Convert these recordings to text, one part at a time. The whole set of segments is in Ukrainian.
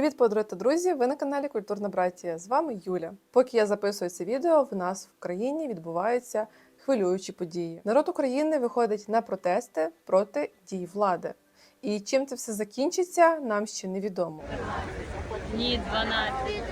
Привіт, подруги та друзі! Ви на каналі Культурна Братія. З вами Юля. Поки я записую це відео, в нас в країні відбуваються хвилюючі події. Народ України виходить на протести проти дій влади. І чим це все закінчиться, нам ще невідомо. Ні, 12.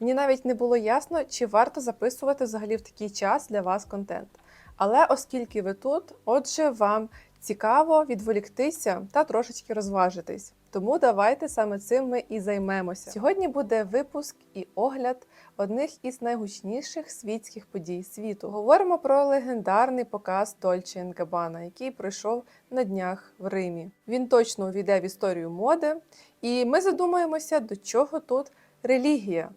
Мені навіть не було ясно, чи варто записувати взагалі в такий час для вас контент. Але оскільки ви тут, отже, вам цікаво відволіктися та трошечки розважитись. Тому давайте саме цим ми і займемося. Сьогодні буде випуск і огляд одних із найгучніших світських подій світу. Говоримо про легендарний показ Dolce Gabbana, який пройшов на днях в Римі. Він точно увійде в історію моди, і ми задумаємося, до чого тут релігія.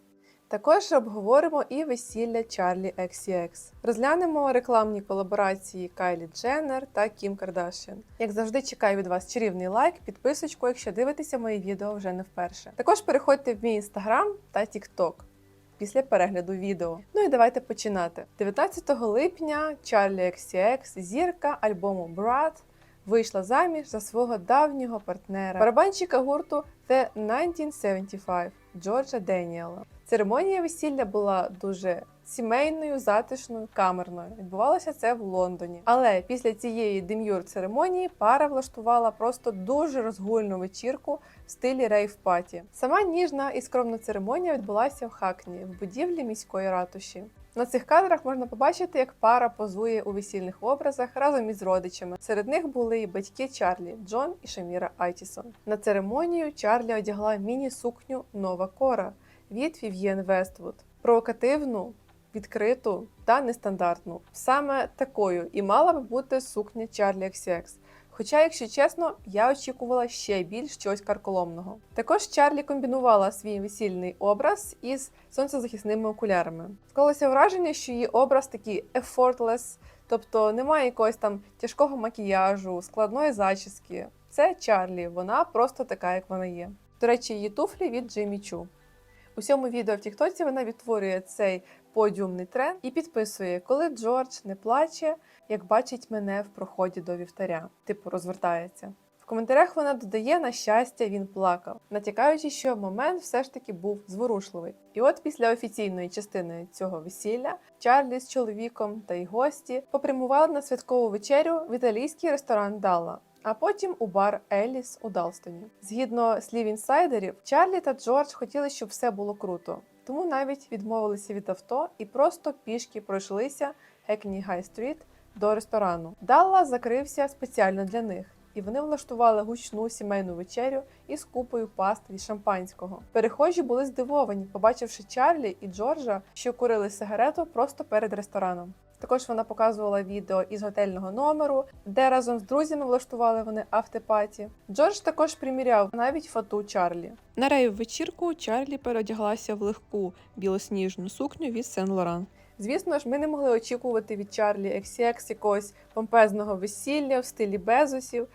Також обговоримо і весілля Чарлі XCX. Розглянемо рекламні колаборації Кайлі Дженнер та Кім Кардашян. Як завжди, чекаю від вас чарівний лайк, підписочку, якщо дивитеся мої відео вже не вперше. Також переходьте в мій інстаграм та тікток після перегляду відео. Ну і давайте починати. 19 липня Чарлі XCX, зірка альбому Брат, вийшла заміж за свого давнього партнера, барабанщика гурту The 1975 Джорджа Деніела. Церемонія весілля була дуже сімейною, затишною, камерною. Відбувалося це в Лондоні. Але після цієї дем'юр церемонії пара влаштувала просто дуже розгульну вечірку в стилі рейв-паті. Сама ніжна і скромна церемонія відбулася в Хакні в будівлі міської ратуші. На цих кадрах можна побачити, як пара позує у весільних образах разом із родичами. Серед них були і батьки Чарлі Джон і Шаміра Айтісон. На церемонію Чарлі одягла міні-сукню Нова Кора від Вів'єн Вествуд. Провокативну, відкриту та нестандартну. Саме такою і мала би бути сукня Чарлі XCX. Хоча, якщо чесно, я очікувала ще більш щось карколомного. Також Чарлі комбінувала свій весільний образ із сонцезахисними окулярами. Склалося враження, що її образ такий effortless, тобто немає якогось там тяжкого макіяжу, складної зачіски. Це Чарлі, вона просто така, як вона є. До речі, її туфлі від Джиммі Чу. У цьому відео в Тіктоці вона відтворює цей подіумний тренд і підписує, коли Джордж не плаче, як бачить мене в проході до вівтаря, типу розвертається. В коментарях вона додає на щастя, він плакав, натякаючи, що момент все ж таки був зворушливий. І от після офіційної частини цього весілля Чарлі з чоловіком та й гості попрямували на святкову вечерю в італійський ресторан Далла а потім у бар Еліс у Далстоні. Згідно слів інсайдерів, Чарлі та Джордж хотіли, щоб все було круто, тому навіть відмовилися від авто і просто пішки пройшлися Хекні Гай Стріт до ресторану. Далла закрився спеціально для них. І вони влаштували гучну сімейну вечерю із купою паст від шампанського. Перехожі були здивовані, побачивши Чарлі і Джорджа, що курили сигарету просто перед рестораном. Також вона показувала відео із готельного номеру, де разом з друзями влаштували вони автопаті. Джордж також приміряв навіть фату Чарлі. На рейв вечірку Чарлі переодяглася в легку білосніжну сукню від Сен Лоран. Звісно ж, ми не могли очікувати від Чарлі XCX якогось помпезного весілля в стилі Безосів.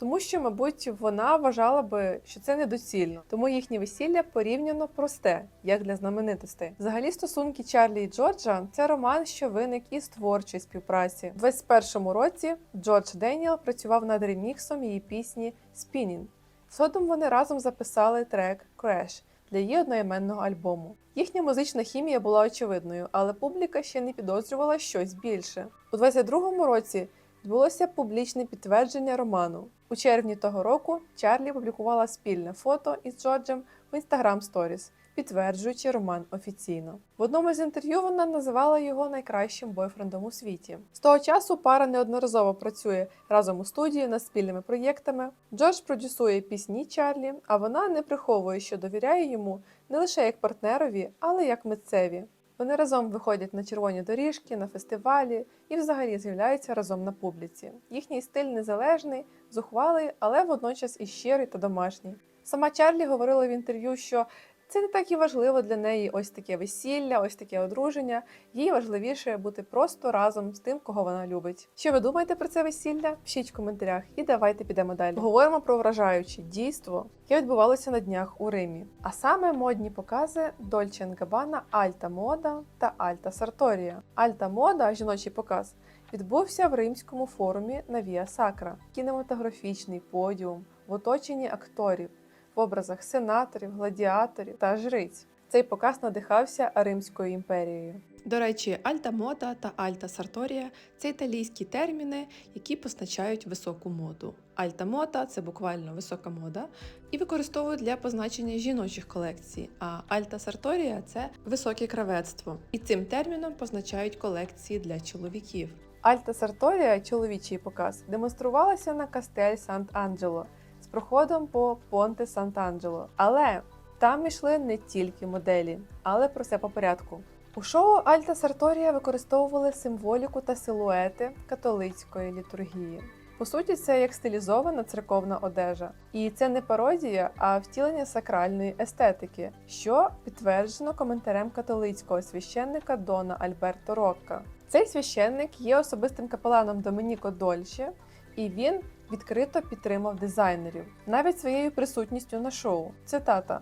Тому що, мабуть, вона вважала би, що це недоцільно, тому їхнє весілля порівняно просте, як для знаменитостей. Взагалі, стосунки Чарлі і Джорджа це роман, що виник із творчої співпраці. У 21-му році Джордж Деніел працював над реміксом її пісні Spinning. Згодом вони разом записали трек Crash для її одноіменного альбому. Їхня музична хімія була очевидною, але публіка ще не підозрювала щось більше. У 22-му році відбулося публічне підтвердження роману. У червні того року Чарлі публікувала спільне фото із Джорджем в Instagram Stories, підтверджуючи роман офіційно. В одному з інтерв'ю вона називала його найкращим бойфрендом у світі. З того часу пара неодноразово працює разом у студії над спільними проєктами. Джордж продюсує пісні Чарлі, а вона не приховує, що довіряє йому не лише як партнерові, але як митцеві. Вони разом виходять на червоні доріжки, на фестивалі і взагалі з'являються разом на публіці. Їхній стиль незалежний, зухвалий, але водночас і щирий та домашній. Сама Чарлі говорила в інтерв'ю, що це не так і важливо для неї ось таке весілля, ось таке одруження. Їй важливіше бути просто разом з тим, кого вона любить. Що ви думаєте про це весілля? Пишіть в коментарях і давайте підемо далі. Говоримо про вражаюче дійство, яке відбувалося на днях у Римі. А саме модні покази Dolce Gabbana Альта Мода та Альта Сарторія. Альта Мода, жіночий показ, відбувся в римському форумі на Віа Сакра, кінематографічний подіум в оточенні акторів в образах сенаторів, гладіаторів та жриць. Цей показ надихався Римською імперією. До речі, альта мода та альта сарторія це італійські терміни, які позначають високу моду. Альта мода це буквально висока мода, і використовують для позначення жіночих колекцій. А альта сарторія це високе кравецтво. І цим терміном позначають колекції для чоловіків. Альта сарторія, чоловічий показ, демонструвалася на Кастель Сант-Анджело проходом по Понте Сант-Анджело. Але там йшли не тільки моделі, але про все по порядку. У шоу Альта Сарторія використовували символіку та силуети католицької літургії. По суті, це як стилізована церковна одежа. І це не пародія, а втілення сакральної естетики, що підтверджено коментарем католицького священника Дона Альберто Рокка. Цей священник є особистим капеланом Домініко Дольче, і він відкрито підтримав дизайнерів навіть своєю присутністю на шоу. Цитата.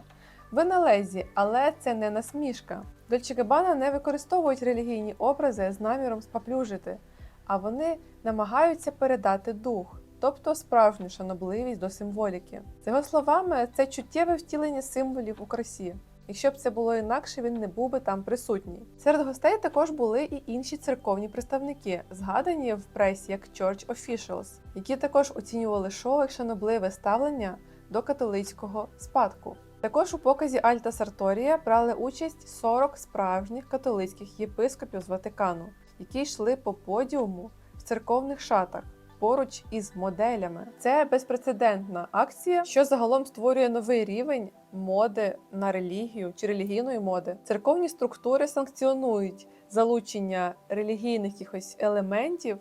Ви на лезі, але це не насмішка. Дольче Габбана не використовують релігійні образи з наміром спаплюжити, а вони намагаються передати дух, тобто справжню шанобливість до символіки. За його словами, це чуттєве втілення символів у красі. Якщо б це було інакше, він не був би там присутній. Серед гостей також були і інші церковні представники, згадані в пресі як Church Officials, які також оцінювали шоу як шанобливе ставлення до католицького спадку. Також у показі Альта Сарторія брали участь 40 справжніх католицьких єпископів з Ватикану, які йшли по подіуму в церковних шатах. Поруч із моделями це безпрецедентна акція, що загалом створює новий рівень моди на релігію чи релігійної моди. Церковні структури санкціонують залучення релігійних якихось елементів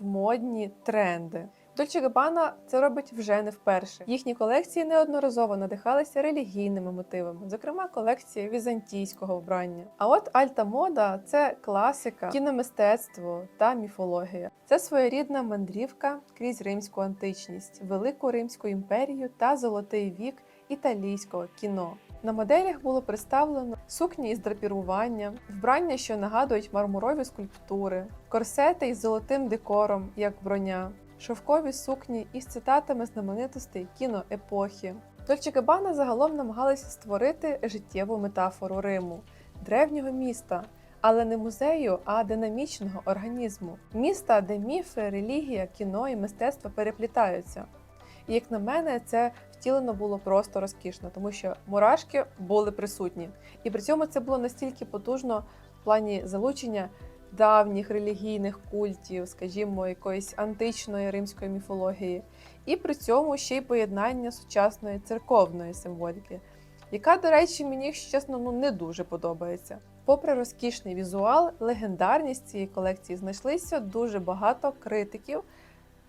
в модні тренди. Дольче Габбана це робить вже не вперше. Їхні колекції неодноразово надихалися релігійними мотивами, зокрема колекція візантійського вбрання. А от альта мода це класика, кіномистецтво та міфологія. Це своєрідна мандрівка крізь римську античність, велику римську імперію та золотий вік італійського кіно. На моделях було представлено сукні із драпіруванням, вбрання, що нагадують мармурові скульптури, корсети із золотим декором, як броня, шовкові сукні із цитатами знаменитостей кіноепохи. Дольче Габбана загалом намагалися створити життєву метафору Риму, древнього міста, але не музею, а динамічного організму. Міста, де міфи, релігія, кіно і мистецтво переплітаються. І як на мене, це втілено було просто розкішно, тому що мурашки були присутні. І при цьому це було настільки потужно в плані залучення давніх релігійних культів, скажімо, якоїсь античної римської міфології, і при цьому ще й поєднання сучасної церковної символіки, яка, до речі, мені, якщо чесно, ну не дуже подобається. Попри розкішний візуал, легендарність цієї колекції знайшлися дуже багато критиків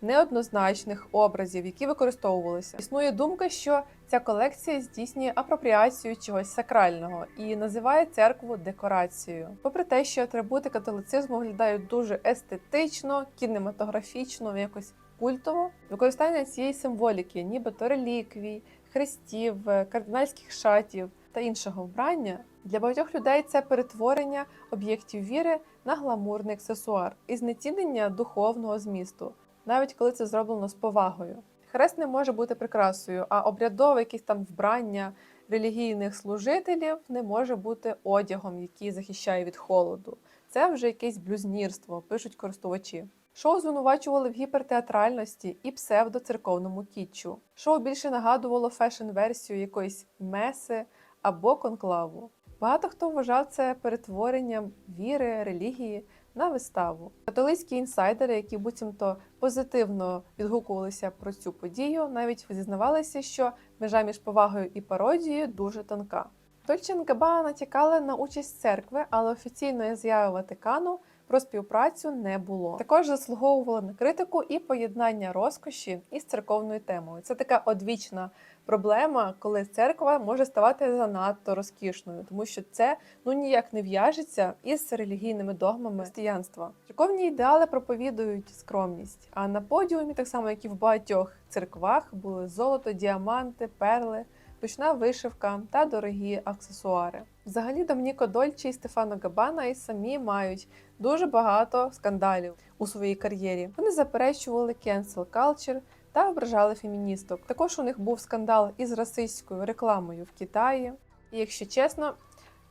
неоднозначних образів, які використовувалися. Існує думка, що ця колекція здійснює апропріацію чогось сакрального і називає церкву декорацією. Попри те, що атрибути католицизму виглядають дуже естетично, кінематографічно, якось культово, використання цієї символіки, нібито реліквій, хрестів, кардинальських шатів та іншого вбрання. Для багатьох людей це перетворення об'єктів віри на гламурний аксесуар і знецінення духовного змісту навіть коли це зроблено з повагою. Хрест не може бути прикрасою, а обрядове якесь там вбрання релігійних служителів не може бути одягом, який захищає від холоду. Це вже якесь блюзнірство, пишуть користувачі. Шоу звинувачували в гіпертеатральності і псевдоцерковному кітчу. Шоу більше нагадувало фешн-версію якоїсь меси або конклаву. Багато хто вважав це перетворенням віри, релігії на виставу. Католицькі інсайдери, які буцімто позитивно відгукувалися про цю подію, навіть зізнавалися, що межа між повагою і пародією дуже тонка. Дольче Габбана натякали на участь церкви, але офіційної заяви Ватикану про співпрацю не було. Також заслуговували на критику і поєднання розкоші із церковною темою. Це така одвічна проблема, коли церква може ставати занадто розкішною, тому що це ну ніяк не в'яжеться із релігійними догмами християнства. Церковні ідеали проповідують скромність. А на подіумі, так само як і в багатьох церквах, були золото, діаманти, перли, ручна вишивка та дорогі аксесуари. Взагалі, Домніко Дольче і Стефано Габана і самі мають дуже багато скандалів у своїй кар'єрі. Вони заперечували cancel culture та ображали феміністок. Також у них був скандал із расистською рекламою в Китаї. І якщо чесно,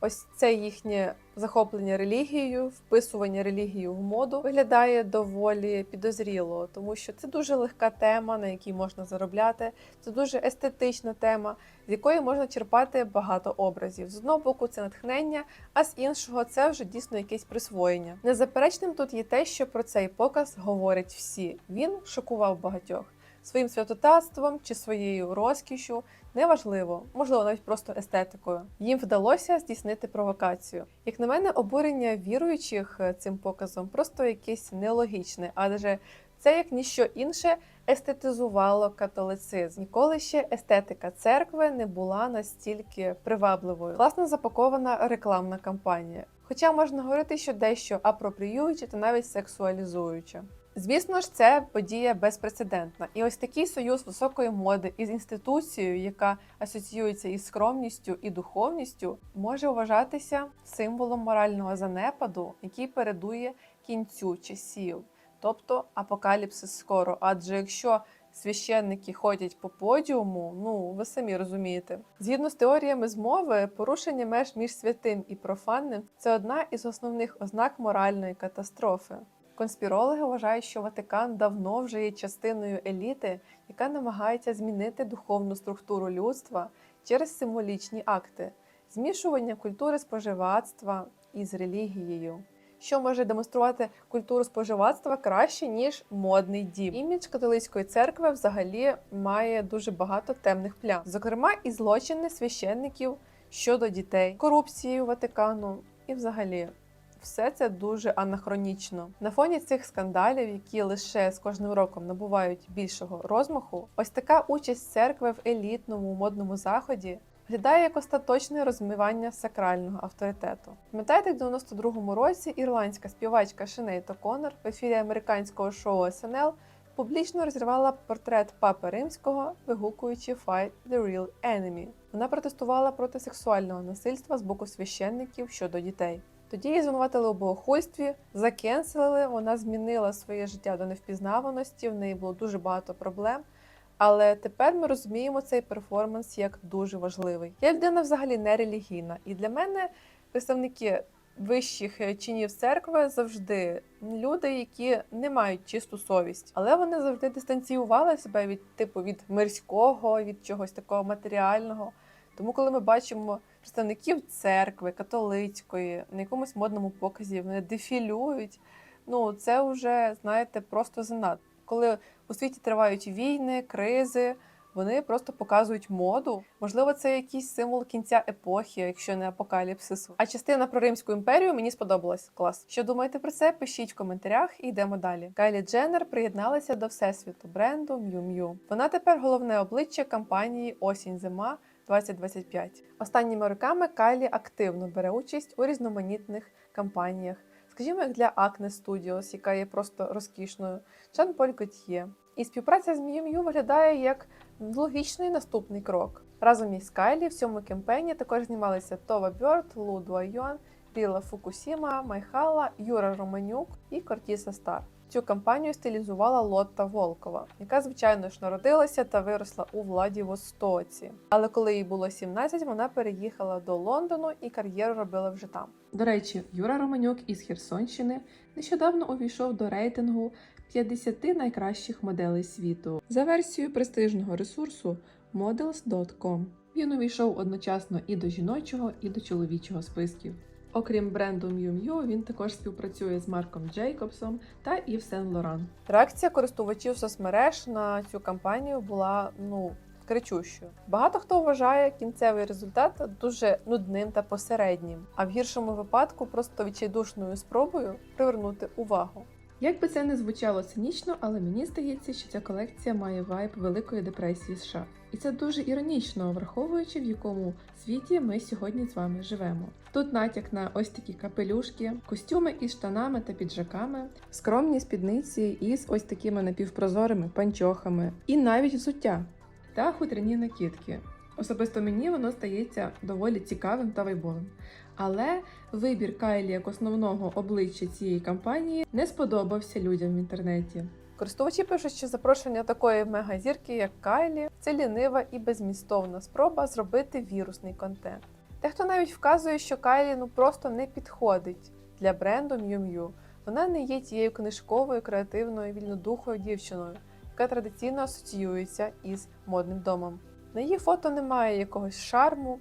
ось це їхнє захоплення релігією, вписування релігії в моду виглядає доволі підозріло, тому що це дуже легка тема, на якій можна заробляти. Це дуже естетична тема, з якої можна черпати багато образів. З одного боку, це натхнення, а з іншого це вже дійсно якесь присвоєння. Незаперечним тут є те, що про цей показ говорять всі. Він шокував багатьох своїм святотатством чи своєю розкішю. Неважливо, можливо, навіть просто естетикою. Їм вдалося здійснити провокацію. Як на мене, обурення віруючих е, цим показом просто якесь нелогічне, адже це як ніщо інше естетизувало католицизм. Ніколи ще естетика церкви не була настільки привабливою. Класно запакована рекламна кампанія. Хоча можна говорити, що дещо апропріююче та навіть сексуалізуюче. Звісно ж, це подія безпрецедентна, і ось такий союз високої моди із інституцією, яка асоціюється із скромністю і духовністю, може вважатися символом морального занепаду, який передує кінцю часів, тобто апокаліпсис скоро. Адже якщо священники ходять по подіуму, ну ви самі розумієте. Згідно з теоріями змови, порушення меж між святим і профанним це одна із основних ознак моральної катастрофи. Конспірологи вважають, що Ватикан давно вже є частиною еліти, яка намагається змінити духовну структуру людства через символічні акти, змішування культури споживацтва із релігією. Що може демонструвати культуру споживацтва краще ніж модний дім? Імідж католицької церкви взагалі має дуже багато темних плям, зокрема і злочини священників щодо дітей, корупції Ватикану і взагалі все це дуже анахронічно. На фоні цих скандалів, які лише з кожним роком набувають більшого розмаху, ось така участь церкви в елітному модному заході виглядає як остаточне розмивання сакрального авторитету. Пам'ятаєте, в 92-му році ірландська співачка Шинейт О'Коннор в ефірі американського шоу СНЛ публічно розірвала портрет папи римського, вигукуючи «Fight the real enemy». Вона протестувала проти сексуального насильства з боку священників щодо дітей. Тоді її звинуватили у богохульстві, закенселили. Вона змінила своє життя до невпізнаваності. В неї було дуже багато проблем. Але тепер ми розуміємо цей перформанс як дуже важливий. Я людина взагалі не релігійна, і для мене представники вищих е, чинів церкви завжди люди, які не мають чисту совість, але вони завжди дистанціювали себе від типу від мирського, від чогось такого матеріального. Тому, коли ми бачимо представників церкви, католицької, на якомусь модному показі вони дефілюють, ну це вже, знаєте, просто занадто. Коли у світі тривають війни, кризи, вони просто показують моду. Можливо, це якийсь символ кінця епохи, якщо не апокаліпсису. А частина про Римську імперію мені сподобалась. Клас. Що думаєте про це? Пишіть в коментарях і йдемо далі. Кайлі Дженнер приєдналася до всесвіту бренду Miu Miu. Вона тепер головне обличчя кампанії Осінь-зима. 2025. Останніми роками Кайлі активно бере участь у різноманітних кампаніях, скажімо, як для Acne Studios, яка є просто розкішною, Jean Paul Gaultier. І співпраця з Miu виглядає як логічний наступний крок. Разом із Кайлі в цьому кемпені також знімалися Това Бьорд, Лу Дуайон, Ліла Фукусіма, Майхала, Юра Романюк і Кортіса Стар. Цю кампанію стилізувала Лотта Волкова, яка, звичайно ж, народилася та виросла у Владівостоці. Але коли їй було 17, вона переїхала до Лондону і кар'єру робила вже там. До речі, Юра Романюк із Херсонщини нещодавно увійшов до рейтингу 50 найкращих моделей світу за версією престижного ресурсу models.com. Він увійшов одночасно і до жіночого, і до чоловічого списків. Окрім бренду Miu Miu, він також співпрацює з Марком Джейкобсом та Ів Сен Лоран. Реакція користувачів соцмереж на цю кампанію була ну кричущою. Багато хто вважає кінцевий результат дуже нудним та посереднім, а в гіршому випадку просто відчайдушною спробою привернути увагу. Як би це не звучало цинічно, але мені здається, що ця колекція має вайб Великої депресії США. І це дуже іронічно, враховуючи в якому світі ми сьогодні з вами живемо. Тут натяк на ось такі капелюшки, костюми із штанами та піджаками, скромні спідниці із ось такими напівпрозорими панчохами, і навіть взуття та хутряні накидки. Особисто мені воно стається доволі цікавим та вайбовим. Але вибір Кайлі як основного обличчя цієї кампанії не сподобався людям в інтернеті. Користувачі пишуть, що запрошення такої мегазірки, як Кайлі, це лінива і безмістовна спроба зробити вірусний контент. Дехто навіть вказує, що Кайлі ну просто не підходить для бренду Miu Miu. Вона не є тією книжковою, креативною, вільнодухою дівчиною, яка традиційно асоціюється із модним домом. На її фото немає якогось шарму,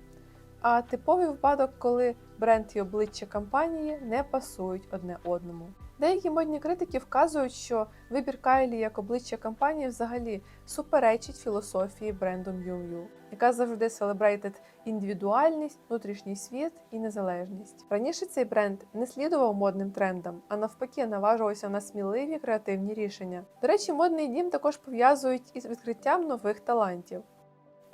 а типовий випадок, коли бренд і обличчя компанії не пасують одне одному. Деякі модні критики вказують, що вибір Кайлі як обличчя компанії взагалі суперечить філософії бренду Miu Miu, яка завжди селебрейтить індивідуальність, внутрішній світ і незалежність. Раніше цей бренд не слідував модним трендам, а навпаки наважувався на сміливі креативні рішення. До речі, модний дім також пов'язують із відкриттям нових талантів.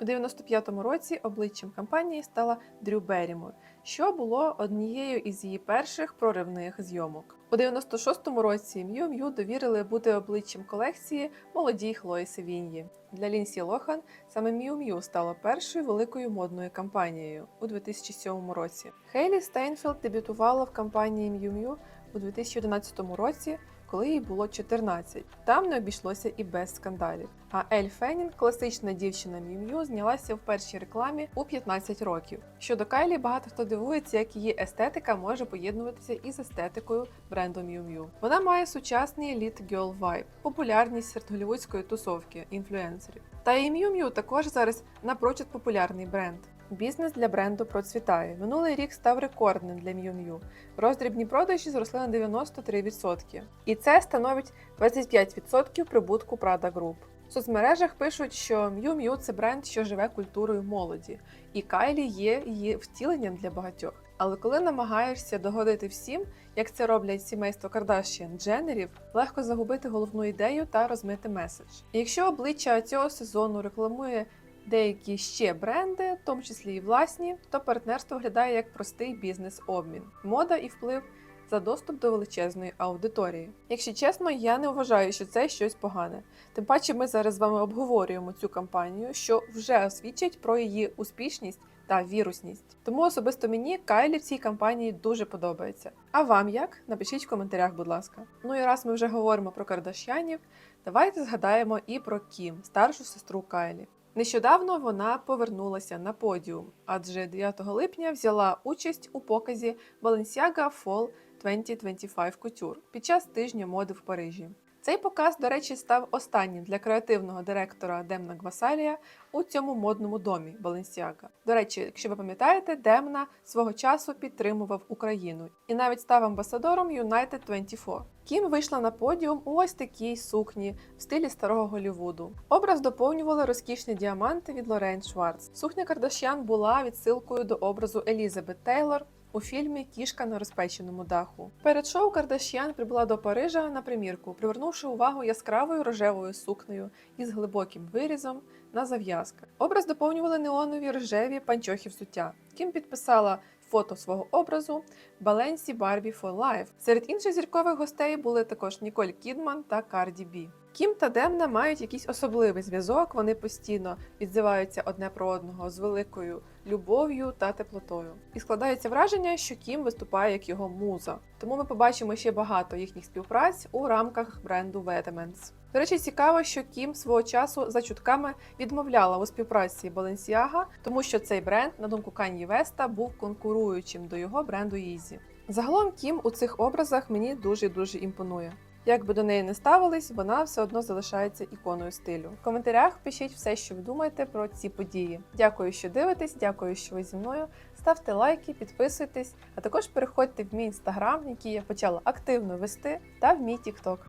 У 95-му році обличчям компанії стала Дрю Берімор, що було однією із її перших проривних зйомок. У 96-му році М'ю М'ю довірили бути обличчям колекції молодій Хлої Севіньї. Для Лінсі Лохан саме М'ю М'ю стала першою великою модною кампанією у 2007 році. Хейлі Стейнфілд дебютувала в кампанії М'ю М'ю у 2011 році, коли їй було 14. Там не обійшлося і без скандалів. А Ель Феннінг, класична дівчина М'ю М'ю, знялася в першій рекламі у 15 років. Щодо Кайлі, багато хто дивується, як її естетика може поєднуватися із естетикою бренду Miu. Вона має сучасний еліт girl vibe, популярність серед голівудської тусовки інфлюенсерів. Та і Miu також зараз напрочуд популярний бренд. Бізнес для бренду процвітає. Минулий рік став рекордним для Miu. Роздрібні продажі зросли на 93%. І це становить 25% прибутку Prada Group. В соцмережах пишуть, що Miu – це бренд, що живе культурою молоді, і Кайлі є її втіленням для багатьох. Але коли намагаєшся догодити всім, як це роблять сімейство Кардашіан Дженнерів, легко загубити головну ідею та розмити меседж. І якщо обличчя цього сезону рекламує деякі ще бренди, в тому числі і власні, то партнерство виглядає як простий бізнес-обмін, мода і вплив за доступ до величезної аудиторії. Якщо чесно, я не вважаю, що це щось погане. Тим паче, ми зараз з вами обговорюємо цю кампанію, що вже свідчить про її успішність та вірусність. Тому особисто мені Кайлі в цій кампанії дуже подобається. А вам як? Напишіть в коментарях, будь ласка. Ну і раз ми вже говоримо про Кардашянів, давайте згадаємо і про Кім, старшу сестру Кайлі. Нещодавно вона повернулася на подіум, адже 9 липня взяла участь у показі Balenciaga Fall 2025 Couture під час тижня моди в Парижі. Цей показ, до речі, став останнім для креативного директора Демна Гвасалія у цьому модному домі Balenciaga. До речі, якщо ви пам'ятаєте, Демна свого часу підтримував Україну і навіть став амбасадором United 24. Кім вийшла на подіум у ось такій сукні в стилі старого Голлівуду. Образ доповнювали розкішні діаманти від Лорен Шварц. Сукня Кардашян була відсилкою до образу Елізабет Тейлор у фільмі Кішка на розпеченому даху. Перед шоу Кардашян прибула до Парижа на примірку, привернувши увагу яскравою рожевою сукнею із глибоким вирізом на зав'язках. Образ доповнювали неонові рожеві панчохи взуття. Кім підписала фото свого образу Баленсі Барбі for Life. Серед інших зіркових гостей були також Ніколь Кідман та Карді Бі. Кім та Демна мають якийсь особливий зв'язок. Вони постійно відзиваються одне про одного з великою любов'ю та теплотою. І складається враження, що Кім виступає як його муза. Тому ми побачимо ще багато їхніх співпраць у рамках бренду Vetements. До речі, цікаво, що Кім свого часу за чутками відмовляла у співпраці Balenciaga, тому що цей бренд, на думку Кан'ї Веста, був конкуруючим до його бренду Yeezy. Загалом Кім у цих образах мені дуже дуже імпонує. Як би до неї не ставились, вона все одно залишається іконою стилю. В коментарях пишіть все, що ви думаєте про ці події. Дякую, що дивитесь, дякую, що ви зі мною. Ставте лайки, підписуйтесь, а також переходьте в мій інстаграм, який я почала активно вести, та в мій тікток.